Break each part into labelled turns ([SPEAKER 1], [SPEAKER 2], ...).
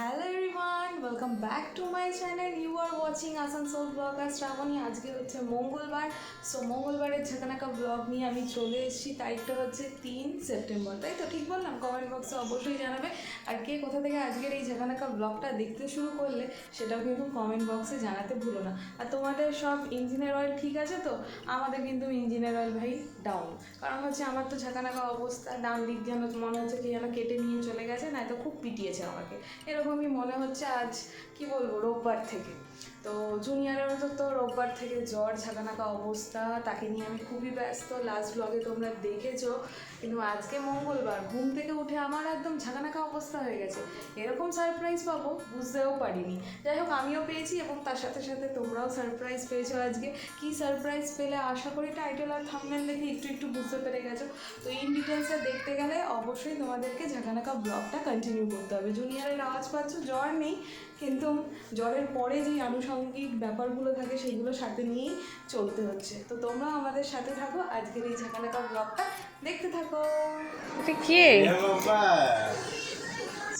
[SPEAKER 1] Hello everyone welcome back to my channel you are watching Asansol vlog আর শ্রাবণী আজকে হচ্ছে মঙ্গলবার। So মঙ্গলবারের ঝাঁকানাকা blog নিয়ে আমি চলে এসেছি। তারিখটা হচ্ছে তিন সেপ্টেম্বর, তাই তো? ঠিক বললাম? কমেন্ট বক্সে অবশ্যই জানাবে। আর কে কোথা থেকে আজকের এই ঝাঁকানাকা ব্লগটা দেখতে শুরু করলে, সেটাও কিন্তু কমেন্ট বক্সে জানাতে ভুলো না। আর তোমাদের সব ইঞ্জিনের অয়েল ঠিক আছে তো? আমাদের কিন্তু ইঞ্জিনের অয়েল ভাই ডাউন কারণ হচ্ছে আমার তো ঝাঁকানাকা অবস্থা, ডান দিক যেন মনে হচ্ছে কি যেন কেটে নিয়ে চলে গেছে না তো খুব পিটিয়েছে আমাকে। এরকমই মনে হচ্ছে আজ কি বলব রোববার থেকে। তো জুনিয়রেরও তো তো রোববার থেকে জ্বর ঝাঁকানাকা অবস্থা, তাকে নিয়ে আমি খুবই ব্যস্ত। লাস্ট ব্লগে তোমরা দেখেছ, কিন্তু আজকে মঙ্গলবার, ঘুম থেকে উঠে আমার একদম ঝাঁকানাকা অবস্থা হয়ে গেছে। এরকম সারপ্রাইজ পাবো, বুঝতেও পারিনি। যাই হোক, আমিও পেয়েছি এবং তার সাথে সাথে তোমরাও সারপ্রাইজ পেয়েছ আজকে। কি সারপ্রাইজ পেলে? আশা করি টাইটেল আর থামনেল দেখে একটু একটু বুঝতে পেরে গেছো। তো ইন ডিটেলসে দেখতে গেলে অবশ্যই তোমাদেরকে ঝাঁকানাকা ব্লগটা কন্টিনিউ করতে হবে। জুনিয়রের আওয়াজ পাচ্ছ, জ্বর নেই। কিন্তু জলের পরে যে আনুষঙ্গিক ব্যাপারগুলো থাকে সেগুলো সাথে নিয়েই চলতে হচ্ছে। তো তোমরা আমাদের সাথে থাকো আজকের এই ঝাঁকানাকা ব্লগটা দেখতে থাকো।
[SPEAKER 2] এটা কে?
[SPEAKER 3] বাবা।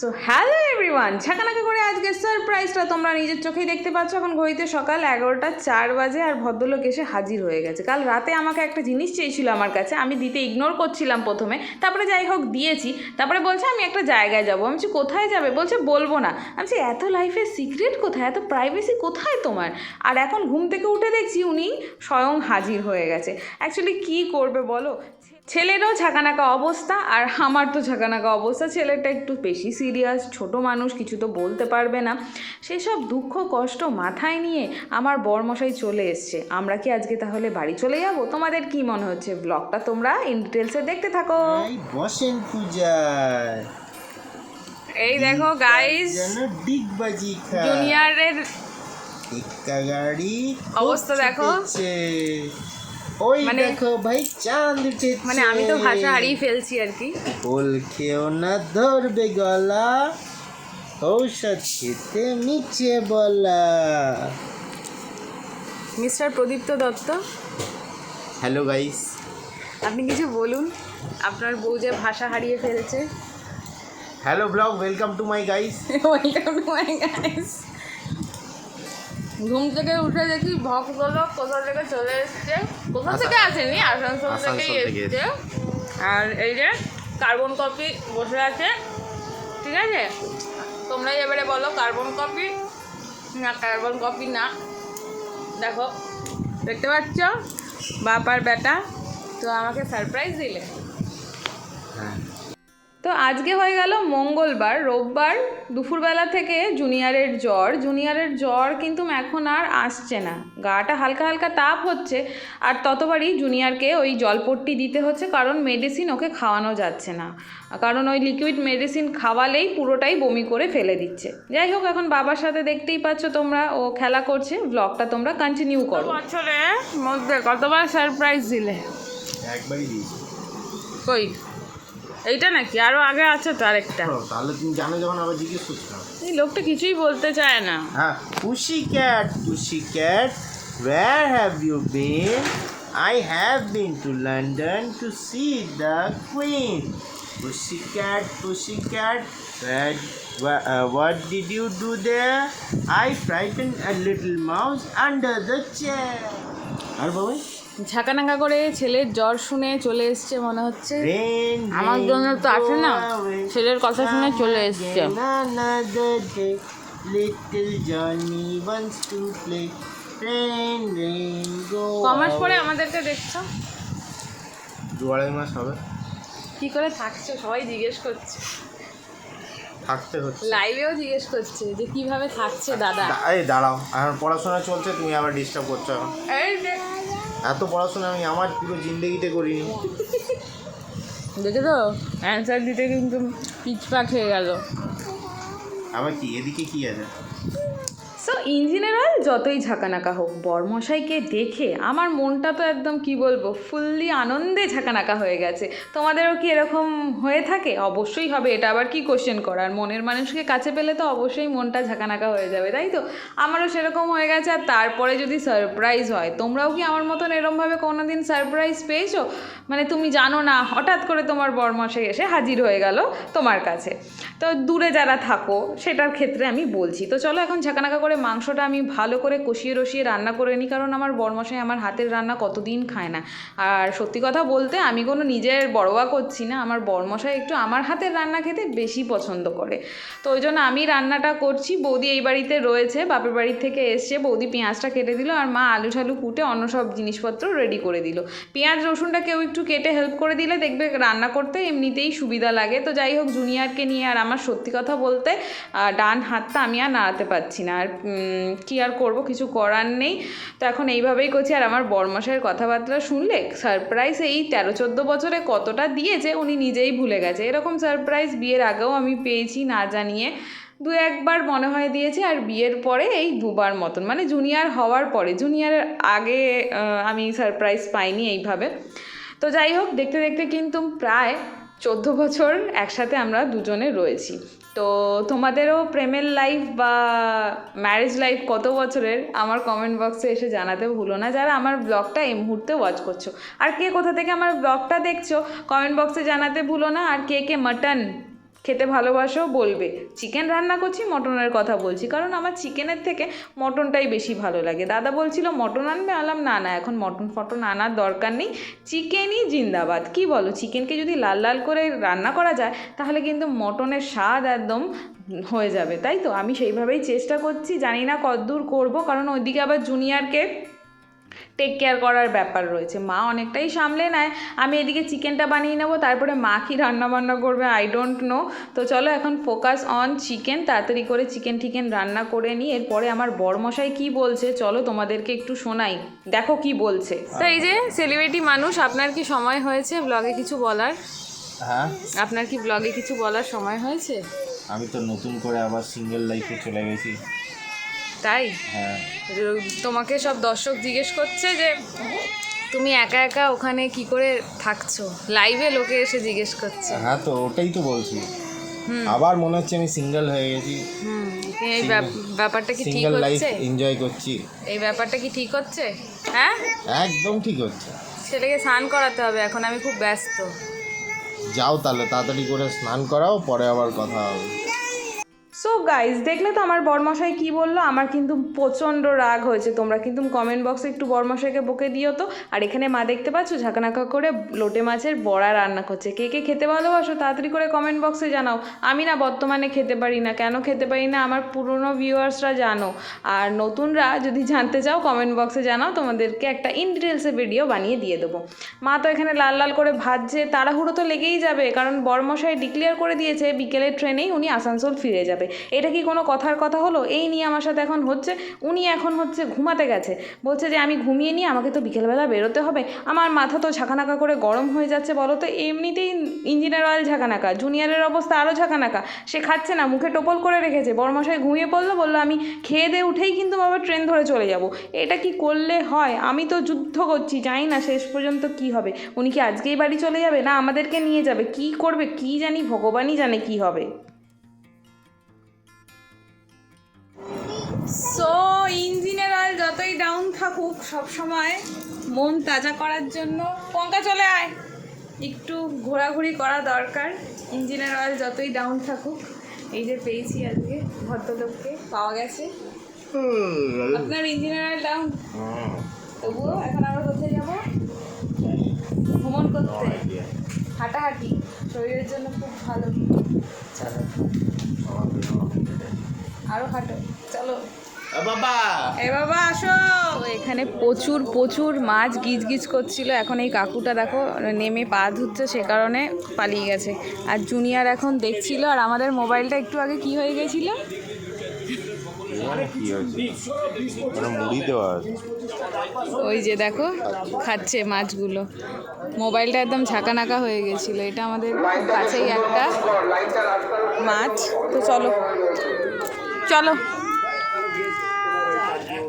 [SPEAKER 2] সো হ্যালো এভরিওয়ান ছাকানাকা করে আজকে সারপ্রাইজটা তোমরা নিজের চোখেই দেখতে পাচ্ছ। এখন ঘড়িতে সকাল এগারোটা চার বাজে আর ভদ্রলোক এসে হাজির হয়ে গেছে। কাল রাতে আমাকে একটা জিনিস চেয়েছিল আমার কাছে। আমি দিতে ইগনোর করছিলাম প্রথমে। তারপরে যাই হোক, দিয়েছি। তারপরে বলছে, আমি একটা জায়গায় যাব। আমি কোথায় যাবে? বলছে, বলব না। আমি এত লাইফের সিক্রেট কোথায়? এত প্রাইভেসি কোথায় তোমার? আর এখন ঘুম থেকে উঠে দেখছি উনি স্বয়ং হাজির হয়ে গেছে। অ্যাকচুয়ালি কি করবে বলো? ছেলেরও ঝাঁকানাকা অবস্থা আর আমার তো ঝাঁকানাকা অবস্থা। ছেলেটা একটু বেশি সিরিয়াস ছোট মানুষ কিছু তো বলতে পারবে না। সেসব দুঃখ কষ্ট মাথায় নিয়ে আমার বরমশাই চলে এসছে। আমরা কি আজকে তাহলে বাড়ি চলে যাব? তোমাদের কি মনে হচ্ছে? ব্লগটা তোমরা ইন ডিটেলসে দেখতে থাকো।
[SPEAKER 3] এই বসেন পূজায়
[SPEAKER 2] এই দেখো গাইস
[SPEAKER 3] ডিগবাজি
[SPEAKER 2] জুনিয়রের
[SPEAKER 3] গাড়ি
[SPEAKER 2] অবস্থা দেখো।
[SPEAKER 3] ওই
[SPEAKER 2] মানে-
[SPEAKER 3] দেখো ভাই চাঁদ উঠেছে।
[SPEAKER 2] মানে আমি তো ভাষা হারিয়ে ফেলছি আর কি।
[SPEAKER 3] বল খেও না ধরবে গলা। ঔষধ খেতে মিছে বলা।
[SPEAKER 2] Mister Pradipta Dutta?
[SPEAKER 3] Hello guys.
[SPEAKER 2] আপনি কিছু বলুন আপনার বউ যে ভাষা হারিয়ে ফেলছে।
[SPEAKER 3] Hello vlog welcome to my guys.
[SPEAKER 2] Welcome to my guys. ঘুম থেকে উঠে দেখি ভক্তলোক কোথা থেকে চলে এসছে। কোথা থেকে আসেনি? আসানসোল থেকেই
[SPEAKER 3] থেকে
[SPEAKER 2] এসছে। আর এই যে কার্বন কপি বসে আছে। ঠিক আছে? তোমরাই এবারে বলো কার্বন কপি না কার্বন কপি না। দেখো দেখতে পাচ্ছ? বাপার বেটা তো আমাকে সারপ্রাইজ দিলে। তো আজকে হয়ে গেল মঙ্গলবার রোববার দুপুরবেলা থেকে জুনিয়রের জ্বর। জুনিয়রের জ্বর কিন্তু এখন আর আসছে না। গাটা হালকা হালকা তাপ হচ্ছে আর ততবারই জুনিয়রকে ওই জলপট্টি দিতে হচ্ছে কারণ মেডিসিন ওকে খাওয়ানো যাচ্ছে না। কারণ ওই লিকুইড মেডিসিন খাওয়ালেই পুরোটাই বমি করে ফেলে দিচ্ছে। যাই হোক এখন বাবার সাথে দেখতেই পাচ্ছ তোমরা। ও খেলা করছে। ব্লগটা তোমরা কন্টিনিউ করো। বছরের মধ্যে কতবার সারপ্রাইজ দিলে?
[SPEAKER 3] একবারই দিয়েছি।
[SPEAKER 2] কই? এইটা নাকি আরও আগে আছে তো আরেকটা
[SPEAKER 3] তাহলে তুমি জানো যখন আবার জিজ্ঞেস করছ
[SPEAKER 2] এই লোকটা কিছুই বলতে চায় না
[SPEAKER 3] হ্যাঁ pussy cat pussy cat where have you been I have been to London to see the Queen Pussycat Pussycat where, wha- uh, what did you do there I frightened a little mouse under the chair আর বাবাই
[SPEAKER 2] ঝাঁকানাঙ্গা করে ছেলের জ্বর শুনে চলে এসছে মনে হচ্ছে। আমার জন্য তো আছে না ছেলের কথা শুনে চলে এসছে। কমাস পরে আমাদেরকে দেখছ?
[SPEAKER 3] দু আড়াই মাস হবে।
[SPEAKER 2] কি করে থাকছো? সবাই জিজ্ঞেস করছে।
[SPEAKER 3] থাকতে হচ্ছে।
[SPEAKER 2] লাইভেও জিজ্ঞেস করছে যে কীভাবে থাকছে দাদা?
[SPEAKER 3] এই দাঁড়াও এখন পড়াশোনা চলছে তুমি আবার ডিস্টার্ব করছ এখন। এত পড়াশোনা আমি আমার পুরো জিন্দগিতে করিনি।
[SPEAKER 2] দেখে তো অ্যান্সার দিতে কিন্তু পিচপা খেয়ে গেল।
[SPEAKER 3] আবার কি? এদিকে কি আছে?
[SPEAKER 2] সো ইন জেনারেল যতই ঝাঁকানাকা হোক, বরমশাইকে দেখে আমার মনটা তো একদম কি বলব, ফুললি আনন্দে ঝাঁকানাকা হয়ে গেছে। তোমাদেরও কি এরকম হয়ে থাকে? অবশ্যই হবে, এটা আবার কি কোশ্চেন করার? মনের মানুষকে কাছে পেলে তো অবশ্যই মনটা ঝাঁকানাকা হয়ে যাবে, তাই তো? আমারও সেরকম হয়ে গেছে, আর তারপরে যদি সারপ্রাইজ হয়, তোমরাও কি আমার মতন এরমভাবে কোনো দিন সারপ্রাইজ পেয়েছ? মানে তুমি জানো না, হঠাৎ করে তোমার বরমশাই এসে হাজির হয়ে গেল তোমার কাছে। তো দূরে যারা থাকো, সেটার ক্ষেত্রে আমি বলছি। তো চলো এখন ঝাঁকানাকা করে মাংসটা আমি ভালো করে কষিয়ে রসিয়ে রান্না করে নিই, কারণ আমার বরমশাই আমার হাতের রান্না কতদিন খায় না। আর সত্যি কথা বলতে আমি কোনো নিজের বড়োয়া করছি না, আমার বরমশাই একটু আমার হাতের রান্না খেতে বেশি পছন্দ করে। তো ওই জন্য আমি রান্নাটা করছি, বৌদি এই বাড়িতে রয়েছে, বাপের বাড়ির থেকে এসছে, বৌদি পেঁয়াজটা কেটে দিল আর মা আলু ঠালু কুটে অন্য সব জিনিসপত্র রেডি করে দিল। পেঁয়াজ, রসুনটা কেউ একটু কেটে হেল্প করে দিলে দেখবে রান্না করতে এমনিতেই সুবিধা লাগে। তো যাই হোক, জুনিয়রকে নিয়ে আর আমার সত্যি কথা বলতে ডান হাতটা আমি আর নাড়াতে পারছি না। আর কি আর করব? কিছু করার নেই। তো এখন এইভাবেই করছি। আর আমার বরমাসের কথাবার্তা শুনলে সারপ্রাইজ এই তেরো, চোদ্দ বছরে কতটা দিয়েছে উনি নিজেই ভুলে গেছে। এরকম সারপ্রাইজ বিয়ের আগেও আমি পেয়েছি না জানিয়ে। দু একবার মনে হয় দিয়েছে। আর বিয়ের পরে এই দুবার মতন। মানে জুনিয়র হওয়ার পরে। জুনিয়রের আগে আমি সারপ্রাইজ পাইনি এইভাবে। তো যাই হোক, দেখতে দেখতে কিন্তু প্রায় চোদ্দ বছর একসাথে আমরা দুজনে রয়েছি। তো তোমাদেরও প্রেমের লাইফ বা ম্যারেজ লাইফ কত বছরের, আমার কমেন্ট বক্সে এসে জানাতে ভুলো না। যারা আমার ব্লগটা এই মুহূর্তে ওয়াচ করছ। আর কে কোথা থেকে আমার ব্লগটা দেখছ কমেন্ট বক্সে জানাতে ভুলো না। আর কে কে মাটন খেতে ভালোবাসো বলবে। চিকেন রান্না করছি, মটনের কথা বলছি। কারণ আমার চিকেনের থেকে মটনটাই বেশি ভালো লাগে। দাদা বলছিল, মটন আনবে? আলাম, না না, এখন মটন ফটন আনার দরকার নেই। চিকেনই জিন্দাবাদ। কি বলো, চিকেনকে যদি লাল লাল করে রান্না করা যায়, তাহলে কিন্তু মটনের স্বাদ একদম হয়ে যাবে, তাই তো? আমি সেইভাবেই চেষ্টা করছি। জানি না কতদূর করব, কারণ ওইদিকে আবার জুনিয়রকে টেক কেয়ার করার ব্যাপার রয়েছে। মা অনেকটাই সামলে নেয়। আমি এদিকে চিকেনটা বানিয়ে নেব তারপরে মা কি রান্না বান্না করবে আই ডোন্ট নো তো চলো এখন ফোকাস অন চিকেন তাড়াতাড়ি করে চিকেন টিকেন রান্না করে নিই এরপরে আমার বরমশাই কি বলছে চলো তোমাদেরকে একটু শোনাই। দেখো কি বলছে। তো এই যে সেলিব্রিটি মানুষ আপনার কি সময় হয়েছে ব্লগে কিছু বলার?
[SPEAKER 3] হ্যাঁ।
[SPEAKER 2] আপনার কি ব্লগে কিছু বলার সময় হয়েছে?
[SPEAKER 3] আমি তো নতুন করে আবার সিঙ্গেল লাইফে চলে গেছি।
[SPEAKER 2] তাই?
[SPEAKER 3] হ্যাঁ।
[SPEAKER 2] তোমাকে সব দর্শক জিজ্ঞেস করছে যে তুমি একা একা ওখানে কি করে থাকছো? লাইভে লোকে এসে জিজ্ঞেস করছে।
[SPEAKER 3] হ্যাঁ তো ওটাই তো বলছি। আবার মনে হচ্ছে আমি সিঙ্গেল হয়ে গেছি।
[SPEAKER 2] এই ব্যাপ- ব্যাপারটা কি ঠিক হচ্ছে?
[SPEAKER 3] এনজয় করছি।
[SPEAKER 2] এই ব্যাপারটা কি ঠিক হচ্ছে? হ্যাঁ?
[SPEAKER 3] একদম ঠিক হচ্ছে।
[SPEAKER 2] ছেলেকে স্নান করাতে হবে এখন আমি খুব ব্যস্ত।
[SPEAKER 3] যাও তাহলে তাড়াতাড়ি করে স্নান করাও পরে আবার কথা হবে।
[SPEAKER 2] সো গাইজ দেখলে তো আমার বরমশাই কি বলল? আমার কিন্তু প্রচণ্ড রাগ হয়েছে। তোমরা কিন্তু কমেন্ট বক্সে একটু বরমশাইকে বকে দিও তো। আর এখানে মা দেখতে পাচ্ছ? ঝাঁকানাকা করে লোটে মাছের বড়া রান্না করছে। কে কে খেতে ভালোবাসো তাড়াতাড়ি করে কমেন্ট বক্সে জানাও। আমি না বর্তমানে খেতে পারি না। কেন খেতে পারি না? আমার পুরনো ভিউয়ার্সরা জানো। আর নতুনরা যদি জানতে চাও কমেন্ট বক্সে জানাও। তোমাদেরকে একটা ইন ডিটেলসে ভিডিও বানিয়ে দিয়ে দেবো। মা তো এখানে লাল লাল করে ভাজছে। তাড়াহুড়ো তো লেগেই যাবে। কারণ বরমশাই ডিক্লেয়ার করে দিয়েছে বিকেলের ট্রেনেই উনি আসানসোল ফিরে যাবে। এটা কি কোনো কথার কথা হলো? এই নিয়ে আমার সাথে এখন হচ্ছে, উনি এখন হচ্ছে ঘুমাতে গেছে। বলছে যে আমি ঘুমিয়ে নিয়ে আমাকে তো বিকেলবেলা বেরোতে হবে। আমার মাথা তো ঝাঁকানাকা করে গরম হয়ে যাচ্ছে বলো তো। এমনিতেই ইঞ্জিনিয়ার অয়েল ঝাঁকানাকা জুনিয়রের অবস্থা আরও ঝাঁকানাকা। সে খাচ্ছে না, মুখে টোপল করে রেখেছে। বরমশাই ঘুমিয়ে পড়ল, বলল, আমি খেয়ে দিয়ে উঠেই কিন্তু আবার ট্রেন ধরে চলে যাব। এটা কি করলে হয়? আমি তো যুদ্ধ করছি, জানি না শেষ পর্যন্ত কি হবে। উনি কি আজকেই বাড়ি চলে যাবে? না আমাদেরকে নিয়ে যাবে? কি করবে? কি জানি ভগবানই জানে কি হবে। সো ইঞ্জিনের অয়েল যতই ডাউন থাকুক সব সময় মন তাজা করার জন্য পঙ্কা চলে আয়। একটু ঘোরাঘুরি করা দরকার। ইঞ্জিনের অয়েল যতই ডাউন থাকুক এই যে পেয়েছি আজকে ভদ্রলোককে পাওয়া গেছে। আপনার ইঞ্জিনের অয়েল ডাউন তবুও এখন আমরা কোথায় যাব? ভ্রমণ করতে। হাঁটাহাঁটি। শরীরের জন্য খুব ভালো। চলো আরও হাঁটো। চলো।
[SPEAKER 3] বাবা।
[SPEAKER 2] এ বাবা আসো। তো এখানে প্রচুর প্রচুর মাছ গিজ গিজ করছিল। এখন এই কাকুটা দেখো নেমে পা ধুচ্ছে সে কারণে পালিয়ে গেছে। আর জুনিয়র এখন দেখছিল আর আমাদের মোবাইলটা একটু আগে কি হয়ে গেছিল?
[SPEAKER 3] মানে
[SPEAKER 2] ওই যে দেখো খাচ্ছে মাছগুলো। মোবাইলটা একদম ঝাঁকানাকা হয়ে গেছিল। এটা আমাদের কাছেই একটা মাছ। তো চলো চলো।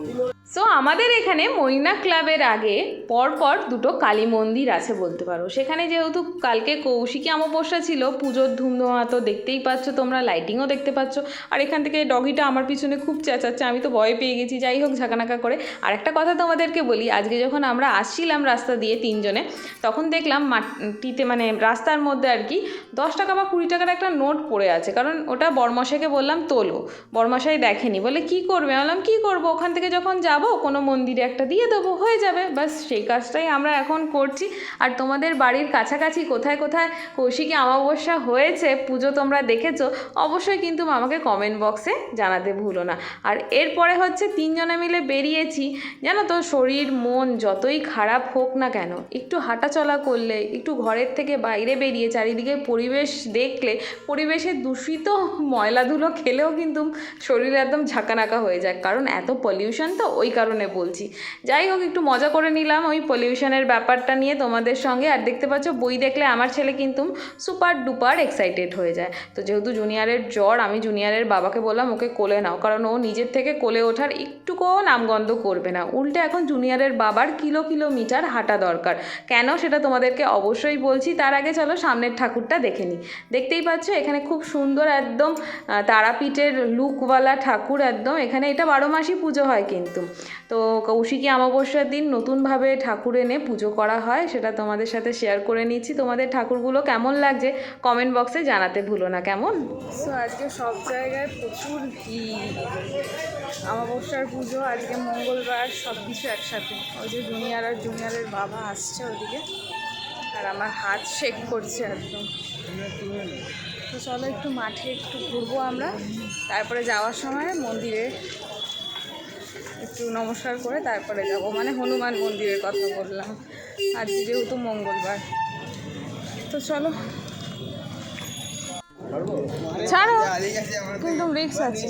[SPEAKER 2] ね。সো আমাদের এখানে মৈনা ক্লাবের আগে পরপর দুটো কালী মন্দির আছে বলতে পারো। সেখানে যেহেতু কালকে কৌশিকী অমাবস্যা ছিল, পুজোর ধুমধুমা তো দেখতেই পাচ্ছ তোমরা লাইটিংও দেখতে পাচ্ছ। আর এখান থেকে ডগিটা আমার পিছনে খুব চেঁচাচ্ছে, আমি তো ভয় পেয়ে গেছি। যাই হোক, ঝাঁকানাকা করে। আর একটা কথা তোমাদেরকে বলি, আজকে যখন আমরা আসছিলাম রাস্তা দিয়ে তিনজনে, তখন দেখলাম মাটিতে মানে রাস্তার মধ্যে আর কি দশ টাকা বা কুড়ি টাকার একটা নোট পড়ে আছে। কারণ ওটা বরমশাইকে বললাম, তোলো। বরমশাই দেখেনি, বলে, কি করবে? বললাম, কী করব? ওখান থেকে যখন যাব কোনো মন্দিরে একটা দিয়ে দেবো, হয়ে যাবে। বাস সেই কাজটাই আমরা এখন করছি। আর তোমাদের বাড়ির কাছাকাছি কোথায় কোথায় কৌশিকী অমাবস্যা হয়েছে, পুজো তোমরা দেখেছ, অবশ্যই কিন্তু আমাকে কমেন্ট বক্সে জানাতে ভুলো না। আর এরপরে হচ্ছে তিনজনে মিলে বেরিয়েছি। জানো তো, শরীর, মন যতই খারাপ হোক না কেন, একটু হাঁটাচলা করলে, একটু ঘরের থেকে বাইরে বেরিয়ে চারিদিকে পরিবেশ দেখলে পরিবেশের দূষিত ময়লাধুলো খেলেও কিন্তু শরীর একদম ঝাঁকানাকা হয়ে যায়। কারণ এত পলিউশন তো ওই কারণে বলছি। যাই হোক, একটু মজা করে নিলাম ওই পলিউশনের ব্যাপারটা নিয়ে তোমাদের সঙ্গে। আর দেখতে পাচ্ছ, বই দেখলে আমার ছেলে কিন্তু সুপার ডুপার এক্সাইটেড হয়ে যায়। তো যেহেতু জুনিয়রের জ্বর, আমি জুনিয়রের বাবাকে বললাম, ওকে কোলে নাও। কারণ ও নিজের থেকে কোলে ওঠার একটুকুও নামগন্ধ করবে না। উল্টে এখন জুনিয়রের বাবার কিলো কিলোমিটার হাঁটা দরকার। কেন সেটা তোমাদেরকে অবশ্যই বলছি। তার আগে চলো সামনের ঠাকুরটা দেখে নিই। দেখতেই পাচ্ছ, এখানে খুব সুন্দর একদম তারাপীঠের লুকওয়ালা ঠাকুর একদম। এখানে এটা বারো মাসই পুজো হয় কিন্তু। তো কৌশিকী অমাবস্যার দিন নতুনভাবে ঠাকুর এনে পুজো করা হয়, সেটা তোমাদের সাথে শেয়ার করে নিচ্ছি। তোমাদের ঠাকুরগুলো কেমন লাগছে কমেন্ট বক্সে জানাতে ভুলো না, কেমন?
[SPEAKER 1] সো আজকে সব জায়গায় প্রচুর ভিড়। অমাবস্যার পুজো, আজকে মঙ্গলবার, সব কিছু একসাথে। ওই যে জুনিয়ার আর জুনিয়রের বাবা আসছে ওদিকে, আর আমার হাত শেক করছে একদম। তো চলো একটু মাঠে একটু ঘুরবো আমরা। তারপরে যাওয়ার সময় মন্দিরে একটু নমস্কার করে তারপরে যাব। মানে হনুমান মন্দিরের কথা বললাম। আর যেহেতু মঙ্গলবার। তো চলো। ছাড়ো। কিন্তু রিক্স আছে।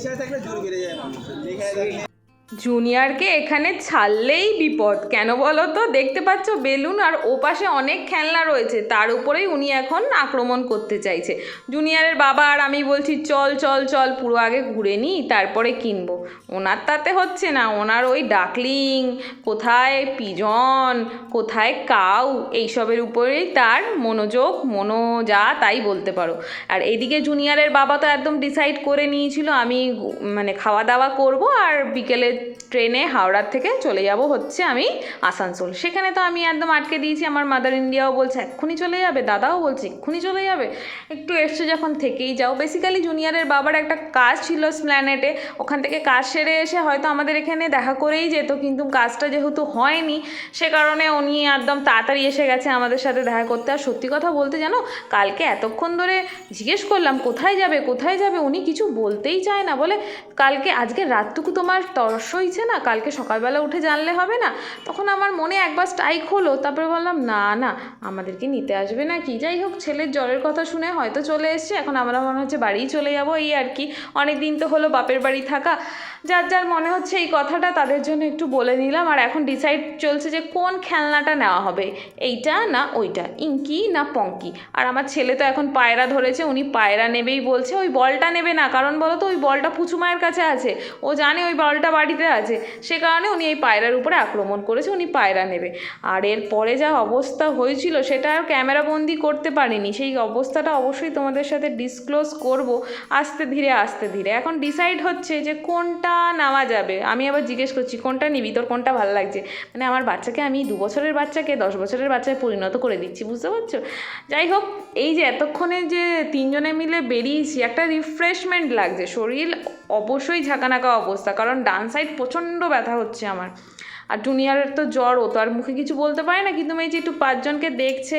[SPEAKER 2] জুনিয়রকে এখানে ছাড়লেই বিপদ। কেন বলো তো? দেখতে পাচ্ছ বেলুন আর ওপাশে অনেক খেলনা রয়েছে। তার উপরেই উনি এখন আক্রমণ করতে চাইছে। জুনিয়রের বাবা আর আমি বলছি, চল চল চল, পুরো আগে ঘুরে নিই তারপরে কিনবো। ওনার তাতে হচ্ছে না। ওনার ওই ডাকলিং, কোথায় পিজন, কোথায় কাউ, এইসবের উপরেই তার মনোযোগ, মনো যা তাই বলতে পারো। আর এদিকে জুনিয়রের বাবা তো একদম ডিসাইড করে নিয়েছিল, আমি মানে খাওয়া দাওয়া করব আর বিকেলে ট্রেনে হাওড়ার থেকে চলে যাব হচ্ছে আমি আসানসোল। সেখানে তো আমি একদম আটকে দিয়েছি, আমার মাদার ইন্ডিয়াও বলছে, এক্ষুনি চলে যাবে? দাদাও বলছে, এক্ষুনি চলে যাবে। একটু এসছে যখন থেকেই যাও। বেসিক্যালি জুনিয়রের বাবার একটা কাজ ছিল স্প্ল্যানেটে ওখান থেকে কাজ সেরে এসে হয়তো আমাদের এখানে দেখা করেই যেত, কিন্তু কাজটা যেহেতু হয়নি, সে কারণে উনি একদম তাড়াতাড়ি এসে গেছে আমাদের সাথে দেখা করতে। আর সত্যি কথা বলতে জানো, কালকে এতক্ষণ ধরে জিজ্ঞেস করলাম, কোথায় যাবে কোথায় যাবে? উনি কিছু বলতেই চায় না বলে, কালকে, আজকে রাতটুকু তোমার তর্স হয়েছে না, কালকে সকালবেলা উঠে জানলে হবে না। তখন আমার মনে একবার স্ট্রাইক হলো, তারপরে বললাম, না না, আমাদেরকে নিতে আসবে না কি? যাই হোক, ছেলের জ্বরের কথা শুনে হয়তো চলে এসছে, এখন আমরা মনে হচ্ছে বাড়িই চলে যাব এই আর কি। অনেক দিন তো হলো বাপের বাড়ি থাকা, যার যার মনে হচ্ছে এই কথাটা তাদের জন্য একটু বলে নিলাম। আর এখন ডিসাইড চলছে যে কোন খেলনাটা নেওয়া হবে, এইটা না ওইটা, ইঙ্কি না পঙ্কি? আর আমার ছেলে তো এখন পায়রা ধরেছে, উনি পায়রা নেবেই বলছে, ওই বলটা নেবে না, কারণ বলো তো ওই বলটা পুচু মায়ের কাছে আছে। ও জানে ওই বলটা বাড়িতে আছে। সে কারণে উনি এই পায়রার উপরে আক্রমণ করেছে, উনি পায়রা নেবে। আর এর পরে যা অবস্থা হয়েছিল সেটা আর ক্যামেরাবন্দি করতে পারিনি। সেই অবস্থাটা অবশ্যই তোমাদের সাথে ডিসক্লোজ করব আস্তে ধীরে আস্তে ধীরে। এখন ডিসাইড হচ্ছে যে কোনটা নেওয়া যাবে। আমি আবার জিজ্ঞেস করছি, কোনটা নিবি? তোর কোনটা ভালো লাগছে? মানে আমার বাচ্চাকে আমি দু বছরের বাচ্চাকে, দশ বছরের বাচ্চায় পরিণত করে দিচ্ছি, বুঝতে পারছ? যাই হোক, এই যে এতক্ষণে যে তিনজনে মিলে বেরিয়েছি, একটা রিফ্রেশমেন্ট লাগছে। শরীর অবশ্যই ঝাঁকানাকা অবস্থা, কারণ ডান সাইড প্রচণ্ড ব্যথা হচ্ছে আমার। আর জুনিয়রের তো জ্বর, ও তো আর মুখে কিছু বলতে পারে না, কিন্তু এই যে একটু পাঁচজনকে দেখছে,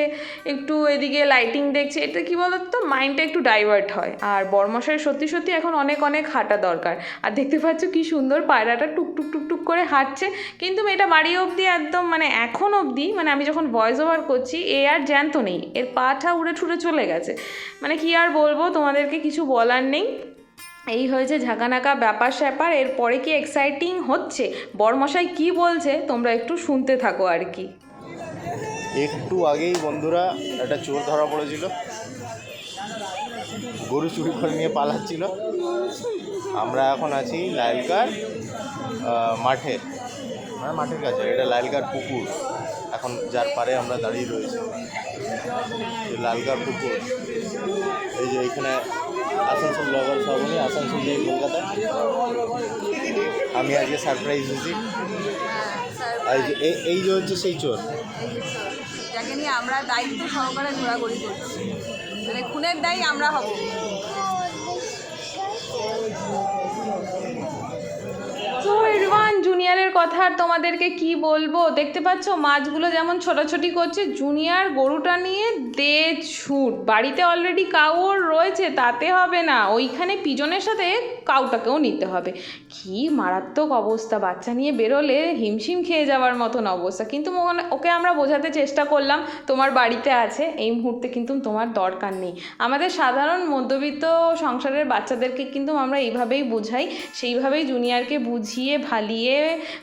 [SPEAKER 2] একটু এদিকে লাইটিং দেখছে, এটা কি বলতো তো মাইন্ডটা একটু ডাইভার্ট হয়। আর বর্মশাই সত্যি সত্যি এখন অনেক অনেক হাঁটা দরকার। আর দেখতে পাচ্ছ কি সুন্দর পায়রাটা টুক টুক টুক টুক করে হাঁটছে, কিন্তু এটা বাড়ি অবধি একদম মানে এখন অবধি মানে আমি যখন ভয়েস ওভার করছি, এ আর জ্যান্ত নেই, এর পাটা উড়ে ঠুড়ে চলে গেছে। মানে কি আর বলব, তোমাদেরকে কিছু বলার নেই। এই হয়েছে ঝাঁকানাকা ব্যাপার স্যাপার এরপরে কি এক্সাইটিং হচ্ছে? বরমশাই কি বলছে? তোমরা একটু শুনতে থাকো আর কি।
[SPEAKER 3] একটু আগেই বন্ধুরা একটা চোর ধরা পড়েছিল। গরু চুরি করে নিয়ে পালাচ্ছিল। আমরা এখন আছি লাইলকার আহ, মাঠে। মানে মাঠের কাছে এটা লালগার পুকুর। এখন যার পারে আমরা দাঁড়িয়ে রয়েছি। লালকার পুকুর। এই যে এখানে আসানসোল ব্লগার শ্রাবণী আসানসোল থেকে কলকাতা। আমি আজকে সারপ্রাইজ হয়েছি। এই যে হচ্ছে সেই চোর।
[SPEAKER 2] যাকে নিয়ে আমরা দায়িত্ব সহকারে ঘোরাঘুরি করছি। মানে খুনের দায়ী আমরা হব। জুনিয়রের কথা আর তোমাদেরকে কি বলব? দেখতে পাচ্ছ, মাছগুলো যেমন ছোটাছুটি করছে জুনিয়র গরুটা নিয়ে দে ছুট বাড়িতে অলরেডি কাউর রয়েছে, তাতে হবে না। ওইখানে পিজনের সাথে কাউটাকেও নিতে হবে। কি মারাত্মক অবস্থা, বাচ্চা নিয়ে বেরোলে হিমশিম খেয়ে যাওয়ার মতন অবস্থা। কিন্তু ওকে আমরা বোঝাতে চেষ্টা করলাম, তোমার বাড়িতে আছে, এই মুহূর্তে কিন্তু তোমার দরকার নেই। আমাদের সাধারণ মধ্যবিত্ত সংসারের বাচ্চাদেরকে কিন্তু আমরা এইভাবেই বোঝাই, সেইভাবেই জুনিয়রকে বুঝিয়ে, ভালিয়ে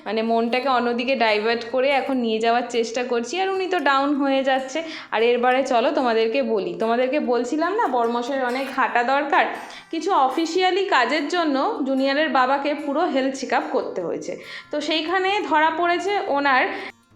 [SPEAKER 2] মানে মনটাকে অন্যদিকে ডাইভার্ট করে এখন নিয়ে যাওয়ার চেষ্টা করছি, আর উনি তো ডাউন হয়ে যাচ্ছে। আর এরবারে চলো তোমাদেরকে বলি। তোমাদেরকে বলছিলাম না বর্মশের অনেক হাঁটা দরকার? কিছু অফিসিয়ালি কাজের জন্য জুনিয়রের বাবাকে পুরো হেলথ চেক আপ করতে হয়েছে। তো সেইখানে ধরা পড়েছে ওনার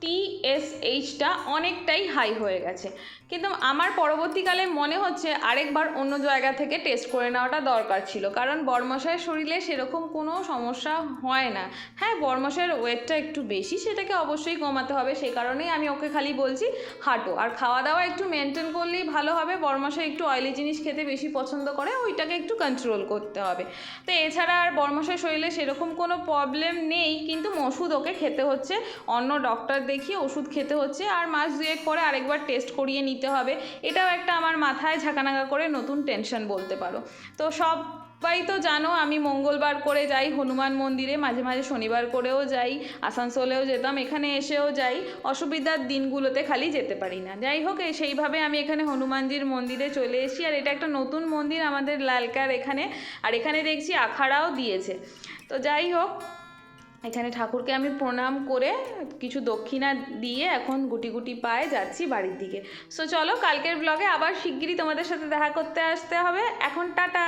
[SPEAKER 2] টিএসএইচটা অনেকটাই হাই হয়ে গেছে। কিন্তু আমার পরবর্তীকালে মনে হচ্ছে আরেকবার অন্য জায়গা থেকে টেস্ট করে নেওয়াটা দরকার ছিল। কারণ বর্মশায়ের শরীরে সেরকম কোনো সমস্যা হয় না। হ্যাঁ বর্মশায়ের ওয়েটটা একটু বেশি, সেটাকে অবশ্যই কমাতে হবে। সেই কারণেই আমি ওকে খালি বলছি, হাঁটো। আর খাওয়া দাওয়া একটু মেনটেন করলেই ভালো হবে। বর্মশাই একটু অয়েলি জিনিস খেতে বেশি পছন্দ করে, ওইটাকে একটু কন্ট্রোল করতে হবে। তো এছাড়া আর বর্মশাই শরীরে সেরকম কোনো প্রবলেম নেই, কিন্তু ওষুধ ওকে খেতে হচ্ছে। অন্য ডক্টর দেখিয়ে ওষুধ খেতে হচ্ছে। আর মাস দুয়েক পরে আরেকবার টেস্ট করিয়ে নিতে হবে। এটাও একটা আমার মাথায় ঝাঁকানাকা করে নতুন টেনশন বলতে পারো। তো সব সবাই তো জানো আমি মঙ্গলবার করে যাই, হনুমান মন্দিরে, মাঝে মাঝে শনিবার করেও যাই, আসানসোলেও যেতাম, এখানে এসেও যাই, অসুবিধার দিনগুলোতে খালি যেতে পারি না। যাই হোক সেইভাবে আমি এখানে হনুমানজির মন্দিরে চলে এসেছি, আর এটা একটা নতুন মন্দির আমাদের লালকার এখানে, আর এখানে দেখছি আখাড়াও দিয়েছে। তো যাই হোক এখানে ঠাকুরকে আমি প্রণাম করে কিছু দক্ষিণা দিয়ে এখন গুটি গুটি পায়ে যাচ্ছি বাড়ির দিকে। সো চলো কালকের ব্লগে আবার শিগগিরই তোমাদের সাথে দেখা করতে আসতে হবে। এখন টাটা!